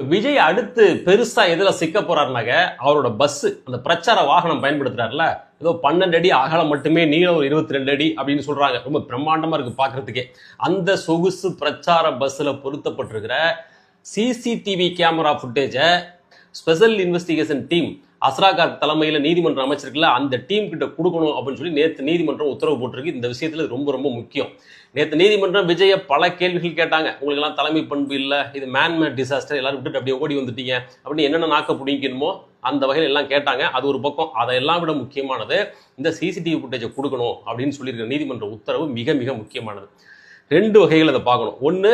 விஜய் அடுத்து பெருசா எதுல சிக்க போறாருனாக்க அவரோட பஸ் அந்த பிரச்சார வாகனம் பயன்படுத்துறாருல? ஏதோ பன்னெண்டு அடி அகலம் மட்டுமே நீளம் ஒரு இருபத்தி ரெண்டு அடி அப்படின்னு சொல்றாங்க. ரொம்ப பிரம்மாண்டமா இருக்கு பாக்குறதுக்கே. அந்த சொகுசு பிரச்சார பஸ்ல பொருத்தப்பட்டிருக்கிற சிசிடிவி கேமரா ஃபுட்டேஜை ஸ்பெஷல் இன்வெஸ்டிகேஷன் டீம் அஸ்ராகார் தலைமையில் நீதிமன்றம் அமைச்சிருக்குல்ல அந்த டீம் கிட்ட கொடுக்கணும் அப்படின்னு சொல்லி நேற்று நீதிமன்றம் உத்தரவு போட்டிருக்கு. இந்த விஷயத்துல ரொம்ப ரொம்ப முக்கியம். நேற்று நீதிமன்றம் விஜயை பல கேள்விகள் கேட்டாங்க. உங்களுக்கு எல்லாம் தலைமை பண்பு இல்லை. இது மேன்மேட் டிசாஸ்டர் எல்லாரும் விட்டுட்டு அப்படியே ஓடி வந்துட்டீங்க. அப்படின்னு என்னென்ன நாக்க பிடிக்கணுமோ அந்த வகையில் எல்லாம் கேட்டாங்க. அது ஒரு பக்கம். அதையெல்லாம் விட முக்கியமானது இந்த சிசிடிவி ஃபுட்டேஜை கொடுக்கணும் அப்படின்னு சொல்லியிருக்கிற நீதிமன்ற உத்தரவு மிக மிக முக்கியமானது. ரெண்டு வகைகள் அதை பார்க்கணும். ஒன்று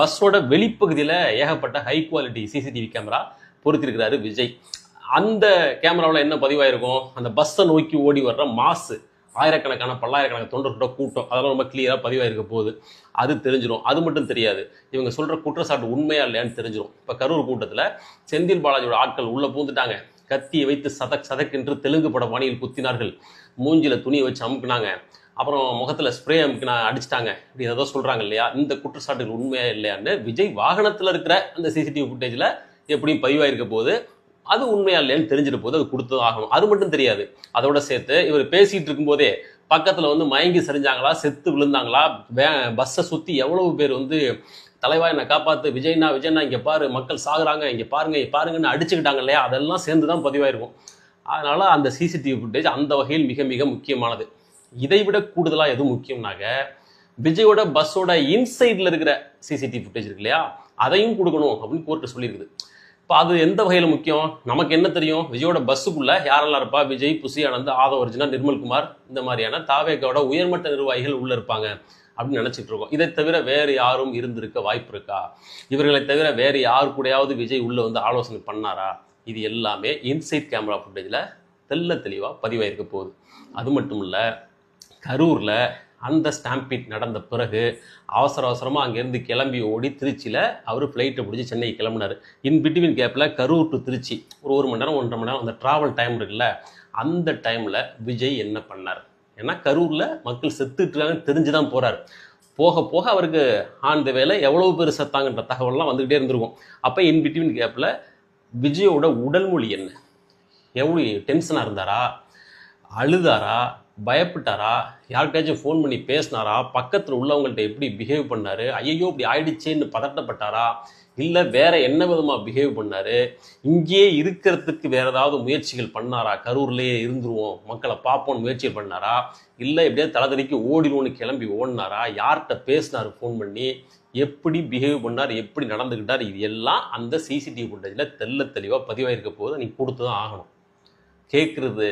பஸ்ஸோட வெளிப்பகுதியில் ஏகப்பட்ட ஹை குவாலிட்டி சிசிடிவி கேமரா பொறுத்திருக்கிறாரு விஜய். அந்த கேமராவில் என்ன பதிவாயிருக்கும்? அந்த பஸ்ஸை நோக்கி ஓடி வர்ற மாசு ஆயிரக்கணக்கான பல்லாயிரக்கணக்கான தொண்டர்களோட கூட்டம் அதெல்லாம் ரொம்ப கிளியராக பதிவாயிருக்க போகுது. அது தெரிஞ்சிடும் அது மட்டும் தெரியாது. இவங்க சொல்கிற குற்றச்சாட்டு உண்மையா இல்லையான்னு தெரிஞ்சிடும் இப்போ கரூர் கூட்டத்தில் செந்தில் பாலாஜியோட ஆட்கள் உள்ளே பூந்துட்டாங்க. கத்தியை வைத்து சதக் சதக்கென்று தெலுங்கு பட பாணியில் குத்தினார்கள். மூஞ்சில துணியை வச்சு அமுக்குனாங்க. அப்புறம் முகத்தில் ஸ்ப்ரே அமுக்கினா அடிச்சிட்டாங்க. இப்படி ஏதோ சொல்கிறாங்க இல்லையா? இந்த குற்றச்சாட்டுகள் உண்மையா இல்லையான்னு விஜய் வாகனத்தில் இருக்கிற அந்த சிசிடிவி ஃபுட்டேஜில் எப்படியும் பதிவாயிருக்க போது அது உண்மையா இல்லையான்னு தெரிஞ்சிட்டு போது அது கொடுத்து ஆகணும். அது மட்டும் தெரியாது. அதோட சேர்த்து இவர் பேசிட்டு இருக்கும்போதே பக்கத்தில் வந்து மயங்கி சரிஞ்சாங்களா செத்து விழுந்தாங்களா பஸ்ஸை சுற்றி எவ்வளவு பேர் வந்து தலைவா என்னை காப்பாத்து விஜய்னா விஜய்னா இங்கே பாரு மக்கள் சாகுறாங்க இங்கே பாருங்க பாருங்கன்னு அடிச்சுக்கிட்டாங்க இல்லையா? அதெல்லாம் சேர்ந்து தான் பதிவாயிருக்கும். அதனால அந்த சிசிடிவி ஃபுட்டேஜ் அந்த வகையில் மிக மிக முக்கியமானது. இதை விட கூடுதலாக எதுவும் முக்கியம்னாக்க விஜயோட பஸ்ஸோட இன்சைடில் இருக்கிற சிசிடிவி ஃபுட்டேஜ் இருக்கு இல்லையா? அதையும் கொடுக்கணும் அப்படின்னு கோர்ட்டு சொல்லியிருக்குது. இப்போ அது எந்த வகையில் முக்கியம்? நமக்கு என்ன தெரியும்? விஜயோட பஸ்ஸுக்குள்ள யாரெல்லாம் இருப்பா? விஜய் புசி ஆனந்த் ஆதவ அர்ஜுனா நிர்மல்குமார் இந்த மாதிரியான தாவேக்காவோட உயர்மட்ட நிர்வாகிகள் உள்ள இருப்பாங்க அப்படின்னு நினைச்சிட்டு இருக்கோம். இதை தவிர வேறு யாரும் இருந்திருக்க வாய்ப்பு இருக்கா? இவர்களை தவிர வேறு யார் கூடயாவது விஜய் உள்ளே வந்து ஆலோசனை பண்ணாரா? இது எல்லாமே இன்சைட் கேமரா ஃபுட்டேஜில் தெள்ள தெளிவாக பதிவாயிருக்க போகுது. அது மட்டும் இல்லை கரூரில் அந்த ஸ்டாம்பீட் நடந்த பிறகு அவசர அவசரமாக அங்கேருந்து கிளம்பி ஓடி திருச்சியில் அவர் ஃப்ளைட்டை பிடிச்சி சென்னை கிளம்புனார். இன் பிட்வீன் கேப்பில் கரூர் டு திருச்சி ஒரு ஒரு மணி நேரம் ஒன்றரை மணி நேரம் அந்த ட்ராவல் டைம் இருக்குல்ல அந்த டைமில் விஜய் என்ன பண்ணார்? ஏன்னா கரூரில் மக்கள் செத்துட்டுருக்காங்கன்னு தெரிஞ்சு தான் போகிறார் போக போக அவருக்கு ஆண்ட வேலை எவ்வளோ பேர் செத்தாங்கன்ற தகவல்லாம் வந்துக்கிட்டே இருந்திருக்கும். அப்போ இன் பிட்வீன் கேப்பில் விஜயோட உடல் மொழி என்ன? எவ்வளோ டென்ஷனாக இருந்தாரா? அழுதாரா? பயப்பட்டாரா? யார்கிட்டயாச்சும் ஃபோன் பண்ணி பேசினாரா? பக்கத்தில் உள்ளவங்கள்ட்ட எப்படி பிஹேவ் பண்ணார்? ஐயோ இப்படி ஆயிடுச்சேன்னு பதட்டப்பட்டாரா? இல்லை வேற என்ன விதமாக பிஹேவ் பண்ணார்? இங்கேயே இருக்கிறதுக்கு வேற ஏதாவது முயற்சிகள் பண்ணாரா? கரூர்லேயே இருந்துருவோம் மக்களை பார்ப்போம்னு முயற்சிகள் பண்ணாரா? இல்லை எப்படியே தலைதறிக்கு ஓடிடுவோன்னு கிளம்பி ஓடினாரா? யார்கிட்ட பேசினாரு ஃபோன் பண்ணி? எப்படி பிஹேவ் பண்ணார்? எப்படி நடந்துக்கிட்டார்? இது எல்லாம் அந்த சிசிடிவி ஃபுட்டேஜில் தெள்ள தெளிவாக பதிவாயிருக்க போது நீ கொடுத்து தான் ஆகணும். கேட்குறது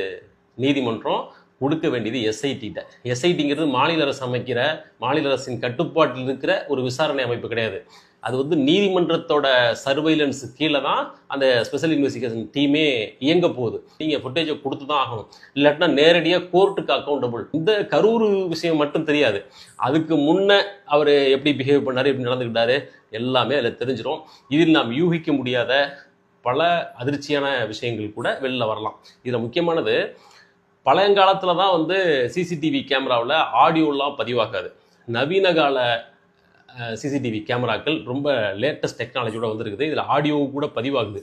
நீதிமன்றம் கொடுக்க வேண்டியது எஸ்ஐடிட்ட எஸ்ஐடிங்கிறது மாநில அரசு அமைக்கிற மாநில அரசின் கட்டுப்பாட்டில் இருக்கிற ஒரு விசாரணை அமைப்பு கிடையாது. அது வந்து நீதிமன்றத்தோட சர்வைலன்ஸ் கீழே தான் அந்த ஸ்பெஷல் இன்வெஸ்டிகேஷன் டீமே இயங்க போகுது. நீங்கள் ஃபுட்டேஜை கொடுத்து தான் ஆகணும். இல்லாட்டினா நேரடியாக கோர்ட்டுக்கு அக்கௌண்டபிள் இந்த கரூர் விஷயம் மட்டும் தெரியாது. அதுக்கு முன்னே அவர் எப்படி பிஹேவ் பண்ணார் எப்படி நடந்துக்கிட்டாரு எல்லாமே அதில் தெரிஞ்சிடும் இதில் நாம் யூகிக்க முடியாத பல அதிர்ச்சியான விஷயங்கள் கூட வெளில வரலாம். இதில் முக்கியமானது பழையங்காலத்தில் தான் வந்து சிசிடிவி கேமராவில் ஆடியோலாம் பதிவாக்காது நவீன கால சிசிடிவி கேமராக்கள் ரொம்ப லேட்டஸ்ட் டெக்னாலஜியோட வந்திருக்குது. இதில் ஆடியோவும் கூட பதிவாகுது.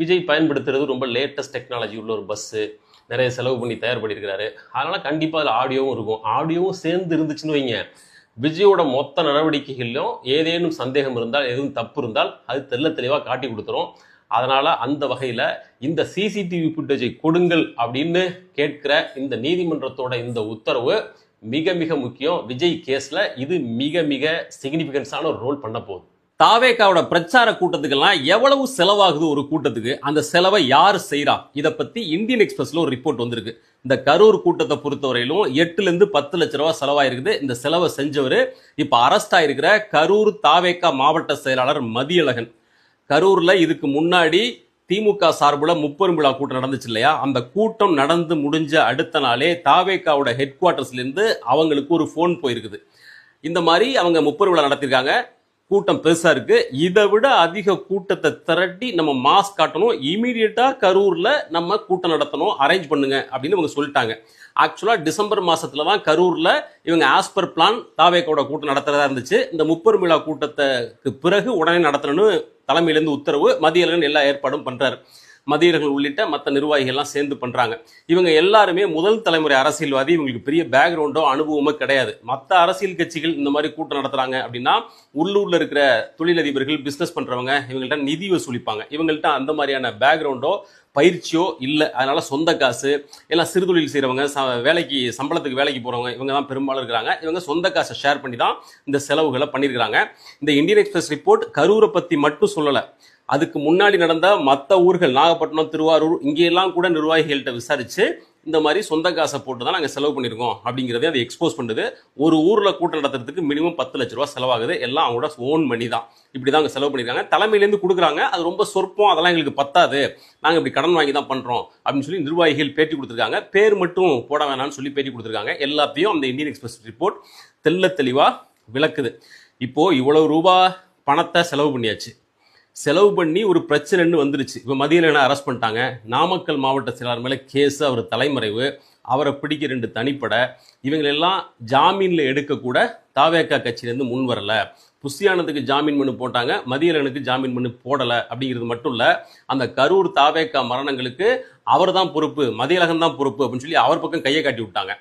விஜய் பயன்படுத்துறது ரொம்ப லேட்டஸ்ட் டெக்னாலஜி உள்ள ஒரு பஸ்ஸு நிறைய செலவு பண்ணி தயார் பண்ணியிருக்கிறாரு. அதனால் கண்டிப்பாக அதில் ஆடியோவும் இருக்கும். ஆடியோவும் சேர்ந்து இருந்துச்சுன்னு வைங்க. விஜயோட மொத்த நடவடிக்கைகளிலும் ஏதேனும் சந்தேகம் இருந்தால் எதுவும் தப்பு இருந்தால் அது தெள்ள தெளிவாக காட்டி கொடுத்துரும். அதனால் அந்த வகையில் இந்த சிசிடிவி ஃபுட்டேஜை கொடுங்கள் அப்படின்னு கேட்கிற இந்த நீதிமன்றத்தோட இந்த உத்தரவு மிக மிக முக்கியம். விஜய் கேஸில் இது மிக மிக சிக்னிஃபிகன்ஸான ஒரு ரோல் பண்ண போகுது. தாவேக்காவோட பிரச்சார கூட்டத்துக்கெல்லாம் எவ்வளவு செலவாகுது ஒரு கூட்டத்துக்கு? அந்த செலவை யார் செய்கிறா இதை பற்றி இந்தியன் எக்ஸ்பிரஸில் ஒரு ரிப்போர்ட் வந்திருக்கு. இந்த கரூர் கூட்டத்தை பொறுத்தவரையிலும் எட்டுலேருந்து பத்து லட்ச ரூபா செலவாயிருக்குது. இந்த செலவை செஞ்சவர் இப்போ அரெஸ்ட் ஆயிருக்கிற கரூர் தாவேக்கா மாவட்ட செயலாளர் மதியழகன். கரூர்ல இதுக்கு முன்னாடி திமுக சார்பில் முப்பெரும் விழா கூட்டம் நடந்துச்சு இல்லையா? அந்த கூட்டம் நடந்து முடிஞ்ச அடுத்த நாளே தாவேக்காவோட ஹெட் குவார்ட்டர்ஸ்லேருந்து அவங்களுக்கு ஒரு ஃபோன் போயிருக்குது. இந்த மாதிரி அவங்க முப்பெரும் விழா நடத்திருக்காங்க. கூட்டம் பெருசாக இருக்குது இதை விட அதிக கூட்டத்தை திரட்டி நம்ம மாஸ் காட்டணும். இமீடியட்டாக கரூரில் நம்ம கூட்டம் நடத்தணும். அரேஞ்ச் பண்ணுங்க அப்படின்னு இவங்க சொல்லிட்டாங்க. ஆக்சுவலாக டிசம்பர் மாதத்தில் தான் கரூரில் இவங்க ஆஸ்பர் பிளான் தாவேக்கோட கூட்டம் நடத்துறதா இருந்துச்சு. இந்த முப்பெரும் விழா கூட்டத்துக்கு பிறகு உடனே நடத்தணும்னு தலைமையிலேருந்து உத்தரவு மத்திய எல்லா ஏற்பாடும் பண்றாரு. மதியர்கள் உள்ளிட்ட மற்ற நிர்வாகிகள்லாம் சேர்ந்து பண்ணுறாங்க இவங்க எல்லாருமே முதல் தலைமுறை அரசியல்வாதி. இவங்களுக்கு பெரிய பேக்ரவுண்டோ அனுபவமோ கிடையாது. மற்ற அரசியல் கட்சிகள் இந்த மாதிரி கூட்டம் நடத்துகிறாங்க அப்படின்னா உள்ளூரில் இருக்கிற தொழிலதிபர்கள் பிஸ்னஸ் பண்ணுறவங்க இவங்கள்ட்ட நிதி வசூலிப்பாங்க. இவங்கள்ட்ட அந்த மாதிரியான பேக்ரவுண்டோ பயிற்சியோ இல்லை. அதனால் சொந்த காசு எல்லாம் சிறுதொழில் செய்கிறவங்க ச வேலைக்கு சம்பளத்துக்கு வேலைக்கு போகிறவங்க இவங்க தான் பெரும்பாலும் இருக்கிறாங்க. இவங்க சொந்த காசை ஷேர் பண்ணி தான் இந்த செலவுகளை பண்ணியிருக்கிறாங்க. இந்த இந்தியன் எக்ஸ்பிரஸ் ரிப்போர்ட் கரூரை பற்றி மட்டும் சொல்லலை. அதுக்கு முன்னாடி நடந்த மற்ற ஊர்கள் நாகப்பட்டினம் திருவாரூர் இங்கேயெல்லாம் கூட நிர்வாகிகள்கிட்ட விசாரிச்சு இந்த மாதிரி சொந்த காசை போட்டு தான் நாங்கள் செலவு பண்ணியிருக்கோம் அப்படிங்கிறதே அதை எக்ஸ்போஸ் பண்ணுது. ஒரு ஊரில் கூட்டம் நடத்துறதுக்கு மினிமம் பத்து லட்ச ரூபா செலவாகுது. எல்லாம் அவங்களோட ஓன் மணி தான். இப்படி தான் அங்கே செலவு பண்ணியிருக்காங்க தலைமையிலேருந்து கொடுக்குறாங்க. அது ரொம்ப சொற்பம். அதெல்லாம் எங்களுக்கு பத்தாது. நாங்கள் இப்படி கடன் வாங்கி தான் பண்ணுறோம் அப்படின்னு சொல்லி நிர்வாகிகள் பேட்டி கொடுத்துருக்காங்க. பேர் மட்டும் போட வேணாம்னு சொல்லி பேட்டி கொடுத்துருக்காங்க. எல்லாத்தையும் அந்த இந்தியன் எக்ஸ்பிரஸ் ரிப்போர்ட் தெள்ள தெளிவாக விளக்குது. இப்போது இவ்வளவு ரூபா பணத்தை செலவு பண்ணியாச்சு. செலவு பண்ணி ஒரு பிரச்சனைன்னு வந்துருச்சு. இப்போ மதியனை அரெஸ்ட் பண்ணிட்டாங்க? நாமக்கல் மாவட்ட செயலாளர் மேலே கேஸ் அவர் தலைமறைவு அவரை பிடிக்க ரெண்டு தனிப்படை இவங்களெல்லாம் ஜாமீனில் எடுக்கக்கூட தாவேக்கா கட்சியிலேருந்து முன் வரல. புஸ்தியானத்துக்கு ஜாமீன் மனு போட்டாங்க மதியலனுக்கு ஜாமீன் மனு போடலை அப்படிங்கிறது மட்டும் இல்லை அந்த கரூர் தாவேக்கா மரணங்களுக்கு அவர் தான் பொறுப்பு மதியழகன் தான் பொறுப்பு அப்படின்னு சொல்லி அவர் பக்கம் கையை காட்டி விட்டாங்க.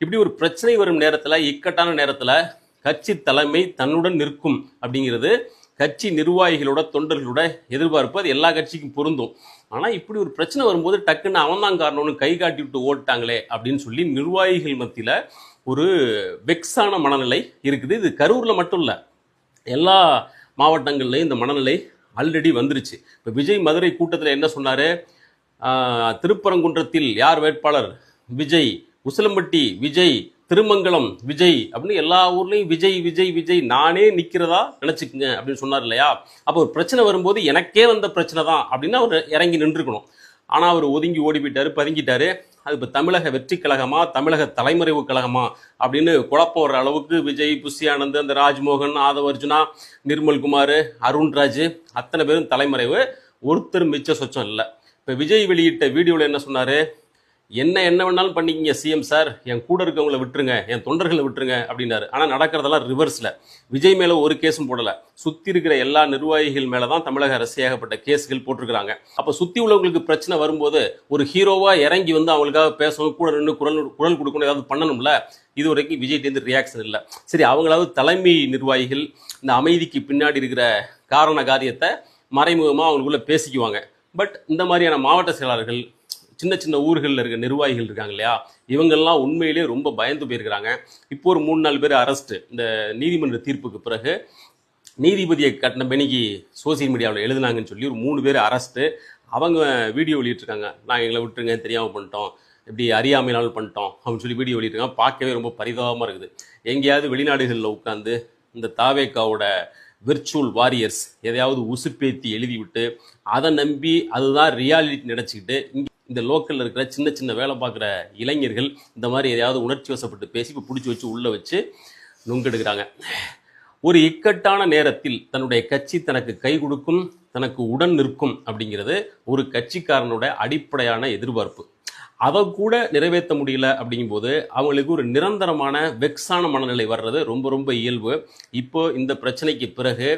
இப்படி ஒரு பிரச்சனை வரும் நேரத்தில் இக்கட்டான நேரத்தில் கட்சி தலைமை தன்னுடன் நிற்கும் அப்படிங்கிறது கட்சி நிர்வாகிகளோட தொண்டர்களோட எதிர்பார்ப்பு அது எல்லா கட்சிக்கும் பொருந்தும். ஆனால் இப்படி ஒரு பிரச்சனை வரும்போது டக்குன்னு அவன் தான் காரணம்னு கை காட்டி விட்டு ஓட்டாங்களே அப்படின்னு சொல்லி நிர்வாகிகள் மத்தியில் ஒரு வெக்ஸான மனநிலை இருக்குது. இது கரூரில் மட்டும் இல்லை எல்லா மாவட்டங்கள்லையும் இந்த மனநிலை ஆல்ரெடி வந்துருச்சு. இப்போ விஜய் மதுரை கூட்டத்தில் என்ன சொன்னார்? திருப்பரங்குன்றத்தில் யார் வேட்பாளர்? விஜய். உசிலம்பட்டி விஜய். திருமங்கலம் விஜய் அப்படின்னு எல்லா ஊர்லேயும் விஜய் விஜய் விஜய் நானே நிற்கிறதா நினச்சிக்கங்க அப்படின்னு சொன்னார் இல்லையா? அப்போ ஒரு பிரச்சனை வரும்போது எனக்கே வந்த பிரச்சனை தான் அப்படின்னு அவர் இறங்கி நின்றுக்கணும். ஆனால் அவர் ஒதுங்கி ஓடி போயிட்டார் பதுங்கிட்டார். அது இப்போ தமிழக வெற்றி கழகமா தமிழக தலைமறைவு கழகமா அப்படின்னு குழப்பம் வர்ற அளவுக்கு விஜய் புஷியானந்த் அந்த ராஜ்மோகன் ஆதவ அர்ஜுனா நிர்மல்குமார் அருண்ராஜ் அத்தனை பேரும் தலைமறைவு. ஒருத்தர் மிச்ச சொச்சம் இல்லை. இப்போ விஜய் வெளியிட்ட வீடியோவில் என்ன சொன்னார்? என்ன என்ன வேணாலும் பண்ணிக்கிங்க சிஎம் சார் என் கூட இருக்கவங்களை விட்டுருங்க என் தொண்டர்களை விட்டுருங்க அப்படின்னாரு. ஆனால் நடக்கிறதெல்லாம் ரிவர்ஸில் விஜய் மேலே ஒரு கேஸும் போடலை. சுற்றி இருக்கிற எல்லா நிர்வாகிகள் மேலே தான் தமிழக அரசு ஏகப்பட்ட கேஸுகள் போட்டிருக்கிறாங்க. அப்போ சுற்றி உள்ளவங்களுக்கு பிரச்சனை வரும்போது ஒரு ஹீரோவாக இறங்கி வந்து அவங்களுக்காக பேசணும் கூட நின்று குரல் குரல் கொடுக்கணும் ஏதாவது பண்ணணும்ல? இது வரைக்கும் விஜய்டேருந்து ரியாக்ஷன் இல்லை. சரி அவங்களாவது தலைமை நிர்வாகிகள் இந்த அமைதிக்கு பின்னாடி இருக்கிற காரண காரியத்தை மறைமுகமாக அவங்களுக்குள்ளே பேசிக்குவாங்க. பட் இந்த மாதிரியான மாவட்ட செயலாளர்கள் சின்ன சின்ன ஊர்களில் இருக்க நிர்வாகிகள் இருக்காங்க இல்லையா? இவங்கெல்லாம் உண்மையிலேயே ரொம்ப பயந்து போயிருக்கிறாங்க. இப்போ ஒரு மூணு நாலு பேர் அரெஸ்ட்டு இந்த நீதிமன்ற தீர்ப்புக்கு பிறகு நீதிபதியை கட்டின பெணிக்கு சோசியல் மீடியாவில் எழுதுனாங்கன்னு சொல்லி ஒரு மூணு பேர் அரெஸ்ட்டு அவங்க வீடியோ வெளியிட்டிருக்காங்க. நாங்கள் எங்களை விட்டுருங்க தெரியாமல் பண்ணிட்டோம். இப்படி அறியாமையினால் பண்ணிட்டோம் அப்படின்னு சொல்லி வீடியோ வெளியிட்டிருக்காங்க. பார்க்கவே ரொம்ப பரிதாபமாக இருக்குது. எங்கேயாவது வெளிநாடுகளில் உட்காந்து இந்த தாவேக்காவோட விர்ச்சுவல் வாரியர்ஸ் எதையாவது உசுப்பேத்தி எழுதி விட்டு அதை நம்பி அதுதான் ரியாலிட்டி நினச்சிக்கிட்டு இங்கே இந்த லோக்கலில் இருக்கிற சின்ன சின்ன வேலை பார்க்குற இளைஞர்கள் இந்த மாதிரி எதையாவது உணர்ச்சி வசப்பட்டு பேசி இப்போ பிடிச்சி வச்சு உள்ளே வச்சு நுங்கெடுக்கிறாங்க. ஒரு இக்கட்டான நேரத்தில் தன்னுடைய கட்சி தனக்கு கை கொடுக்கும் தனக்கு உடன் நிற்கும் அப்படிங்கிறது ஒரு கட்சிக்காரனுடைய அடிப்படையான எதிர்பார்ப்பு. அதை கூட நிறைவேற்ற முடியல அப்படிங்கும்போது அவங்களுக்கு ஒரு நிரந்தரமான வெக்ஸான மனநிலை வர்றது ரொம்ப ரொம்ப இயல்பு. இப்போ இந்த பிரச்சனைக்கு பிறகு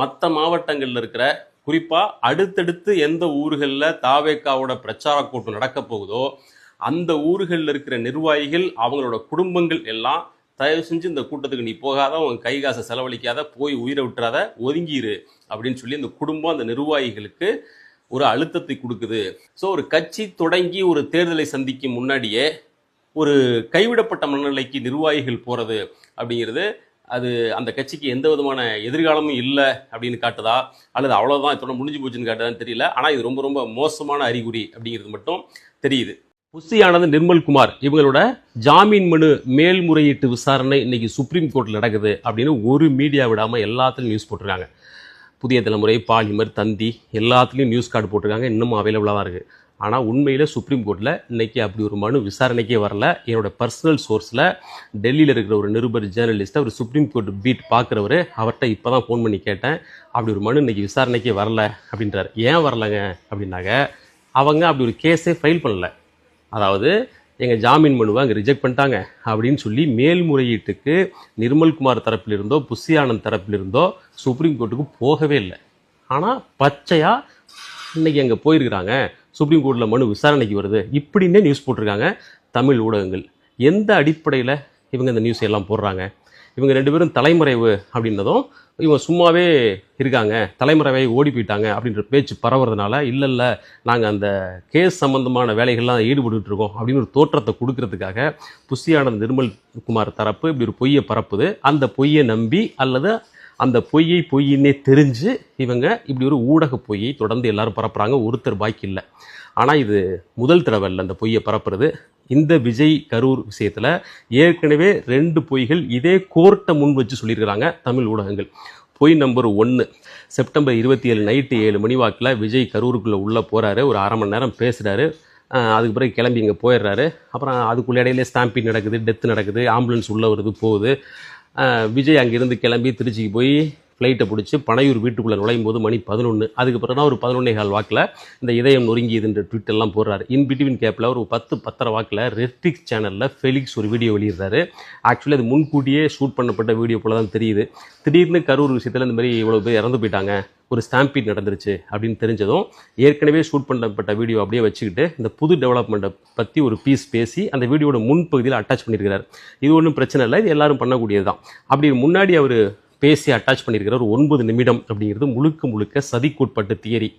மற்ற மாவட்டங்களில் இருக்கிற குறிப்பாக அடுத்தடுத்து எந்த ஊர்களில் தாவேக்காவோட பிரச்சார கூட்டம் நடக்க போகுதோ அந்த ஊர்களில் இருக்கிற நிர்வாகிகள் அவங்களோட குடும்பங்கள் எல்லாம் தயவு செஞ்சு இந்த கூட்டத்துக்கு நீ போகாத உன் கை காசை செலவழிக்காத போய் உயிரை விட்டுறாத ஒதுங்கிரு அப்படின்னு சொல்லி அந்த குடும்பம் அந்த நிர்வாகிகளுக்கு ஒரு அழுத்தத்தை கொடுக்குது. ஸோ ஒரு கட்சி தொடங்கி ஒரு தேர்தலை சந்திக்கும் முன்னாடியே ஒரு கைவிடப்பட்ட மனநிலைக்கு நிர்வாகிகள் போகிறது அப்படிங்கிறது அது அந்த கட்சிக்கு எந்த விதமான எதிர்காலமும் இல்லை அப்படின்னு காட்டுதா? அல்லது அவ்வளோதான் இதோட முடிஞ்சு போச்சுன்னு காட்டுதான்னு தெரியல. ஆனால் இது ரொம்ப ரொம்ப மோசமான அறிகுறி அப்படிங்கிறது மட்டும் தெரியுது. புஷியானது நிர்மல்குமார் இவங்களோட ஜாமீன் மனு மேல்முறையீட்டு விசாரணை இன்னைக்கு சுப்ரீம் கோர்ட்டில் நடக்குது அப்படின்னு ஒரு மீடியா விடாமல் எல்லாத்துலையும் நியூஸ் போட்டிருக்காங்க. புதிய தலைமுறை பாலிமர் தந்தி எல்லாத்துலேயும் நியூஸ் கார்டு போட்டிருக்காங்க. இன்னமும் அவைலபிளாக தான் இருக்குது ஆனால் உண்மையில் சுப்ரீம் கோர்ட்டில் இன்றைக்கி அப்படி ஒரு மனு விசாரணைக்கே வரல. என்னோட பர்சனல் சோர்ஸில் டெல்லியில் இருக்கிற ஒரு நிருபர் ஜேர்னலிஸ்ட் அவர் சுப்ரீம் கோர்ட் பீட் பார்க்குறவர் அவர்கிட்ட இப்போ தான் ஃபோன் பண்ணி கேட்டேன். அப்படி ஒரு மனு இன்றைக்கி விசாரணைக்கே வரல அப்படின்றார். ஏன் வரலங்க? அப்படின்னாக்க அவங்க அப்படி ஒரு கேஸே ஃபைல் பண்ணல. அதாவது எங்கள் ஜாமீன் மனுவை அங்கே ரிஜெக்ட் பண்ணிட்டாங்க அப்படின்னு சொல்லி மேல்முறையீட்டுக்கு நிர்மல்குமார் தரப்பிலிருந்தோ புஷி ஆனந்த் தரப்பிலிருந்தோ சுப்ரீம் கோர்ட்டுக்கு போகவே இல்லை. ஆனால் பச்சையாக இன்றைக்கி அங்கே போயிருக்கிறாங்க. சுப்ரீம் கோர்ட்டில் மனு விசாரணைக்கு வருது. இப்படின்னே நியூஸ் போட்டிருக்காங்க தமிழ் ஊடகங்கள். எந்த அடிப்படையில் இவங்க இந்த நியூஸ் எல்லாம் போடுறாங்க? இவங்க ரெண்டு பேரும் தலைமறைவு அப்படின்னதும் இவங்க சும்மாவே இருக்காங்க. தலைமறைவை ஓடி போயிட்டாங்க அப்படின்ற பேச்சு பரவுறதுனால இல்லை இல்லை நாங்கள் அந்த கேஸ் சம்மந்தமான வேலைகள்லாம் ஈடுபட்டு இருக்கோம். அப்படின்னு ஒரு தோற்றத்தை கொடுக்கறதுக்காக புஷியானந்த் நிர்மல் குமார் தரப்பு இப்படி ஒரு பொய்யை பரப்புது. அந்த பொய்யை நம்பி அல்லது அந்த பொய்யை பொய்யின்னே தெரிஞ்சு இவங்க இப்படி ஒரு ஊடக பொய்யை தொடர்ந்து எல்லாரும் பரப்புகிறாங்க ஒருத்தர் பாக்கி இல்லை. ஆனால் இது முதல் தடவை இல்லை அந்த பொய்யை பரப்புறது. இந்த விஜய் கரூர் விஷயத்தில் ஏற்கனவே ரெண்டு பொய்கள் இதே கோர்ட்டை முன் வச்சு சொல்லியிருக்கிறாங்க தமிழ் ஊடகங்கள். பொய் நம்பர் ஒன்று செப்டம்பர் இருபத்தி ஏழு நைட்டு ஏழு மணி வாக்கில் விஜய் கரூருக்குள்ளே உள்ளே போகிறாரு ஒரு அரை மணி நேரம் பேசுகிறாரு அதுக்கு பிறகு கிளம்பி இங்கே போயிடுறாரு. அப்புறம் அதுக்குள்ள இடையிலே ஸ்டாம்பிங் நடக்குது டெத்து நடக்குது ஆம்புலன்ஸ் உள்ளே வருது போகுது. விஜய் அங்கேருந்து கிளம்பி திருச்சிக்கு போய் ஃப்ளைட்டை பிடிச்சி பனையூர் வீட்டுக்குள்ளே நுழையும் போது மணி பதினொன்று அதுக்கு பிறகு தான் ஒரு பதினொன்னே கால் வாக்கில் இந்த இதயம் நொறுங்கியதுன்ற ட்விட்டர்லாம் போடுறாரு. இன் பிட்வீன் கேப்பில் ஒரு பத்து பத்தரை வாக்கில் ரெட்ரிக்ஸ் சேனலில் ஃபெலிக்ஸ் ஒரு வீடியோ வெளியிடுறாரு. ஆக்சுவலி அது முன்கூட்டியே ஷூட் பண்ணப்பட்ட வீடியோ போல தான் தெரியுது. திடீர்னு கரூர் விஷயத்தில் இந்த மாதிரி இவ்வளோ பேர் இறந்து போயிட்டாங்க. ஒரு ஸ்டாம்பீட் நடந்துருச்சு அப்படின்னு தெரிஞ்சதும் ஏற்கனவே ஷூட் பண்ணப்பட்ட வீடியோ அப்படியே வச்சுக்கிட்டு இந்த புது டெவலப்மெண்ட்டை பற்றி ஒரு பீஸ் பேசி அந்த வீடியோட முன்பகுதியில் அட்டாச் பண்ணியிருக்கிறார் இது ஒன்றும் பிரச்சனை இல்லை இது எல்லாரும் பண்ணக்கூடியது தான் அப்படி முன்னாடி அவர் பேசி அட்டாச் பண்ணியிருக்கிற ஒரு ஒன்பது நிமிடம் அப்படிங்கிறது முழுக்க முழுக்க சதிக்குட்பட்ட தியரி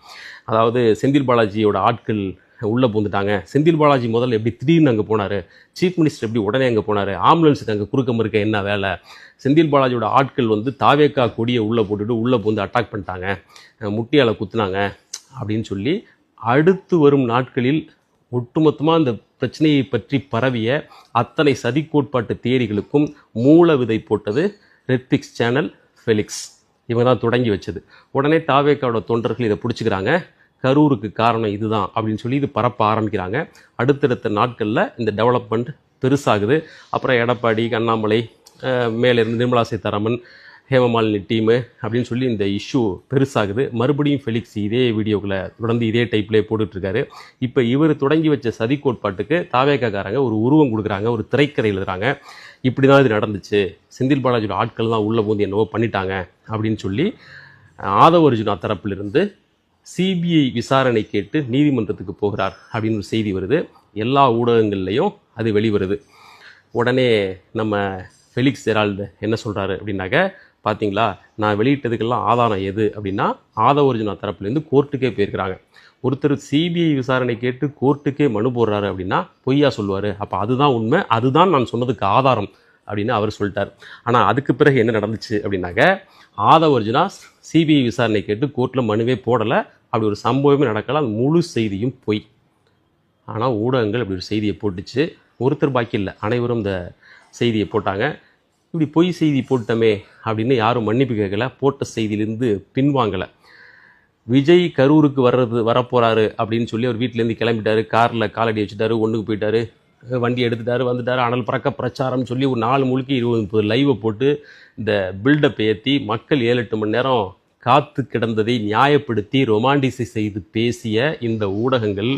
அதாவது செந்தில் பாலாஜியோட ஆட்கள் உள்ளே பூந்துட்டாங்க செந்தில் பாலாஜி முதல்ல எப்படி திடீர்னு அங்கே போனார்? சீஃப் மினிஸ்டர் எப்படி உடனே அங்கே போனார்? ஆம்புலன்ஸுக்கு அங்கே குறுக்க மறுக்க என்ன வேலை? செந்தில் பாலாஜியோட ஆட்கள் வந்து தாவேக்கா கொடியை உள்ளே போட்டுட்டு உள்ளே பூந்து அட்டாக் பண்ணிட்டாங்க. முட்டியால் குத்துனாங்க அப்படின்னு சொல்லி அடுத்து வரும் நாட்களில் ஒட்டுமொத்தமாக அந்த பிரச்சனையை பற்றி பரவிய அத்தனை சதிக்கோட்பாட்டு தேரிகளுக்கும் மூல விதை போட்டது ரெட்பிக்ஸ் சேனல் ஃபெலிக்ஸ் இவங்க தான் தொடங்கி வச்சது. உடனே தாவேக்காவோட தொண்டர்கள் இதை பிடிச்சிக்கிறாங்க. கரூருக்கு காரணம் இதுதான் அப்படின்னு சொல்லி இது பரப்ப ஆரம்பிக்கிறாங்க. அடுத்தடுத்த நாட்களில் இந்த டெவலப்மெண்ட் பெருசாகுது. அப்புறம் எடப்பாடி அண்ணாமலை மேலேருந்து நிர்மலா சீதாராமன் ஹேமமாலினி டீமு அப்படின்னு சொல்லி இந்த இஷ்யூ பெருசாகுது. மறுபடியும் ஃபெலிக்ஸ் இதே வீடியோக்களை தொடர்ந்து இதே டைப்லேயே போட்டுட்ருக்காரு. இப்போ இவர் தொடங்கி வச்ச சதி கோட்பாட்டுக்கு தாவேக்காக்காரங்க ஒரு உருவம் கொடுக்குறாங்க ஒரு திரைக்கதை எழுதுறாங்க. இப்படி தான் இது நடந்துச்சு. செந்தில் பாலாஜியோட ஆட்கள் தான் உள்ளே போந்து என்னவோ பண்ணிட்டாங்க அப்படின்னு சொல்லி ஆதவ அர்ஜுனா தரப்பிலிருந்து சிபிஐ விசாரணை கேட்டு நீதிமன்றத்துக்கு போகிறார் அப்படின்னு ஒரு செய்தி வருது. எல்லா ஊடகங்கள்லேயும் அது வெளிவருது. உடனே நம்ம ஃபெலிக்ஸ் ஜெரால்டு என்ன சொல்கிறாரு அப்படின்னாக்க பார்த்தீங்களா நான் வெளியிட்டதுக்கெல்லாம் ஆதாரம் எது அப்படின்னா ஆதவ அர்ஜுனா தரப்புலேருந்து கோர்ட்டுக்கே போயிருக்கிறாங்க. ஒருத்தர் சிபிஐ விசாரணை கேட்டு கோர்ட்டுக்கே மனு போடுறாரு அப்படின்னா பொய்யா சொல்லுவார். அப்போ அதுதான் உண்மை அதுதான் நான் சொன்னதுக்கு ஆதாரம் அப்படின்னு அவர் சொல்லிட்டார். ஆனால் அதுக்கு பிறகு என்ன நடந்துச்சு அப்படின்னாக்க ஆதவ அர்ஜுனா சிபிஐ விசாரணை கேட்டு கோர்ட்டில் மனுவே போடலை. அப்படி ஒரு சம்பவமே நடக்கலை. அது முழு செய்தியும் பொய். ஆனால் ஊடகங்கள் அப்படி ஒரு செய்தியை போட்டுச்சு. ஒருத்தர் பாக்கி இல்லை. அனைவரும் இந்த செய்தியை போட்டாங்க. இப்படி பொய் செய்தி போட்டமே அப்படின்னு யாரும் மன்னிப்பு கேட்கல. போட்ட செய்தியிலேருந்து பின்வாங்கலை. விஜய் கரூருக்கு வர்றது வரப்போகிறாரு அப்படின்னு சொல்லி அவர் வீட்டிலேருந்து கிளம்பிட்டாரு. காரில் காலடி வச்சுட்டாரு. ஒன்றுக்கு போயிட்டாரு. வண்டி எடுத்துட்டாரு வந்துட்டார். அனல் பறக்க பிரச்சாரம் சொல்லி ஒரு நாலு முழுக்கி இருபது முப்பது லைவை போட்டு இந்த பில்டப் ஏற்றி மக்கள் ஏழு எட்டு மணி நேரம் காத்து கிடந்ததை நியாயப்படுத்தி ரொமாண்டிசை செய்து பேசிய இந்த ஊடகங்கள்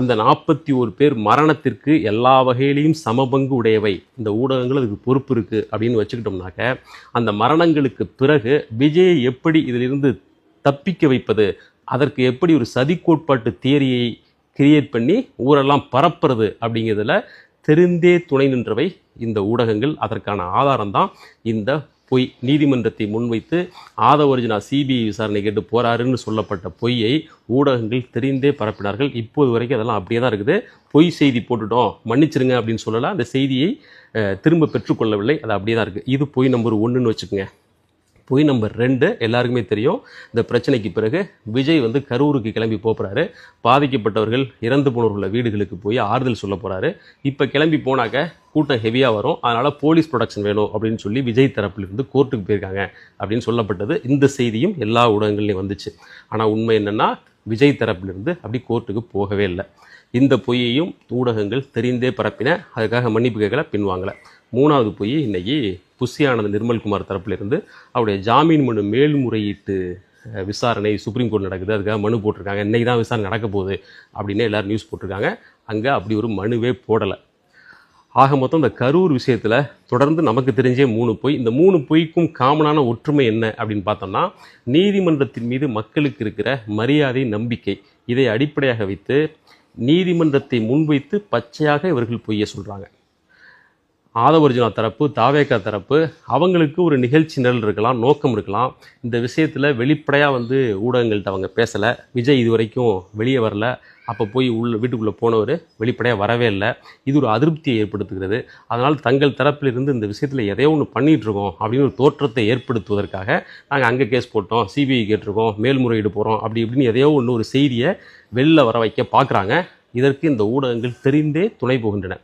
அந்த நாற்பத்தி ஒரு பேர் மரணத்திற்கு எல்லா வகையிலையும் சமபங்கு உடையவை. இந்த ஊடகங்கள் அதுக்கு பொறுப்பு இருக்குது அப்படின்னு வச்சுக்கிட்டோம்னாக்க அந்த மரணங்களுக்கு பிறகு விஜயை எப்படி இதிலிருந்து தப்பிக்க வைப்பது அதற்கு எப்படி ஒரு சதி கோட்பாட்டு தியரியை கிரியேட் பண்ணி ஊரெல்லாம் பரப்புறது அப்படிங்கிறதுல தெரிந்தே துணை நின்றவை இந்த ஊடகங்கள். அதற்கான ஆதாரம் தான் இந்த பொய். நீதிமன்றத்தை முன்வைத்து ஆதவர்ஜுனா சிபிஐ விசாரணை கேட்டு போறாருன்னு சொல்லப்பட்ட பொய்யை ஊடகங்கள் தெரிந்தே பரப்பினார்கள். இப்போது வரைக்கும் அதெல்லாம் அப்படியே தான் இருக்குது. பொய் செய்தி போட்டுட்டோம். மன்னிச்சிருங்க அப்படின்னு சொல்லலாம் அந்த செய்தியை திரும்ப பெற்றுக்கொள்ளவில்லை. அது அப்படியே தான் இருக்குது இது பொய் நம்பர் ஒன்றுன்னு வச்சுக்கோங்க. பொய் நம்பர் ரெண்டு எல்லாருக்குமே தெரியும். இந்த பிரச்சனைக்கு பிறகு விஜய் வந்து கரூருக்கு கிளம்பி போகிறாரு பாதிக்கப்பட்டவர்கள் இறந்து போனவர்கள வீடுகளுக்கு போய் ஆறுதல் சொல்ல போகிறாரு இப்போ கிளம்பி போனாக்க கூட்டம் ஹெவியாக வரும். அதனால் போலீஸ் ப்ரொடக்ஷன் வேணும் அப்படின்னு சொல்லி விஜய் தரப்பிலிருந்து கோர்ட்டுக்கு போயிருக்காங்க அப்படின்னு சொல்லப்பட்டது. இந்த செய்தியும் எல்லா ஊடகங்கள்லையும் வந்துச்சு. ஆனால் உண்மை என்னென்னா விஜய் தரப்பிலிருந்து அப்படி கோர்ட்டுக்கு போகவே இல்லை. இந்த பொய்யையும் ஊடகங்கள் தெரிந்தே பரப்பின. அதுக்காக மன்னிப்பு கேட்கல பின்வாங்கலை. மூணாவது பொய் இன்றைக்கி புஷியானந்த் நிர்மல்குமார் தரப்பிலிருந்து அவருடைய ஜாமீன் மனு மேல்முறையீட்டு விசாரணை சுப்ரீம் கோர்ட் நடக்குது. அதுக்காக மனு போட்டிருக்காங்க. இன்றைக்கி தான் விசாரணை நடக்க போகுது அப்படின்னு எல்லாரும் நியூஸ் போட்டிருக்காங்க. அங்கே அப்படி ஒரு மனுவே போடலை. ஆக மொத்தம் இந்த கரூர் விஷயத்தில் தொடர்ந்து நமக்கு தெரிஞ்சே மூணு பொய். இந்த மூணு பொய்க்கும் காமனான ஒற்றுமை என்ன அப்படின்னு பார்த்தோம்னா நீதிமன்றத்தின் மீது மக்களுக்கு இருக்கிற மரியாதை நம்பிக்கை இதை அடிப்படையாக வைத்து நீதிமன்றத்தை முன்வைத்து பச்சையாக இவர்கள் பொய்யை சொல்கிறாங்க ஆதவர்ஜுனா தரப்பு தாவேக்கா தரப்பு அவங்களுக்கு ஒரு நிகழ்ச்சி நிரல் இருக்கலாம் நோக்கம் இருக்கலாம். இந்த விஷயத்தில் வெளிப்படையாக வந்து ஊடகங்கள்கிட்ட அவங்க பேசலை. விஜய் இது வரைக்கும் வெளியே வரல. அப்போ போய் உள்ள வீட்டுக்குள்ளே போனவர் வெளிப்படையாக வரவே இல்லை. இது ஒரு அதிருப்தியை ஏற்படுத்துகிறது. அதனால் தங்கள் தரப்பிலிருந்து இந்த விஷயத்தில் எதையோ ஒன்று பண்ணிகிட்ருக்கோம் அப்படின்னு ஒரு தோற்றத்தை ஏற்படுத்துவதற்காக நாங்கள் அங்கே கேஸ் போட்டோம் சிபிஐ கேட்டிருக்கோம் மேல்முறையீடு போகிறோம் அப்படி இப்படின்னு எதையோ ஒன்று ஒரு செய்தியை வெளில வர வைக்க பார்க்குறாங்க இதற்கு இந்த ஊடகங்கள் தெரிந்தே துணை போகின்றன.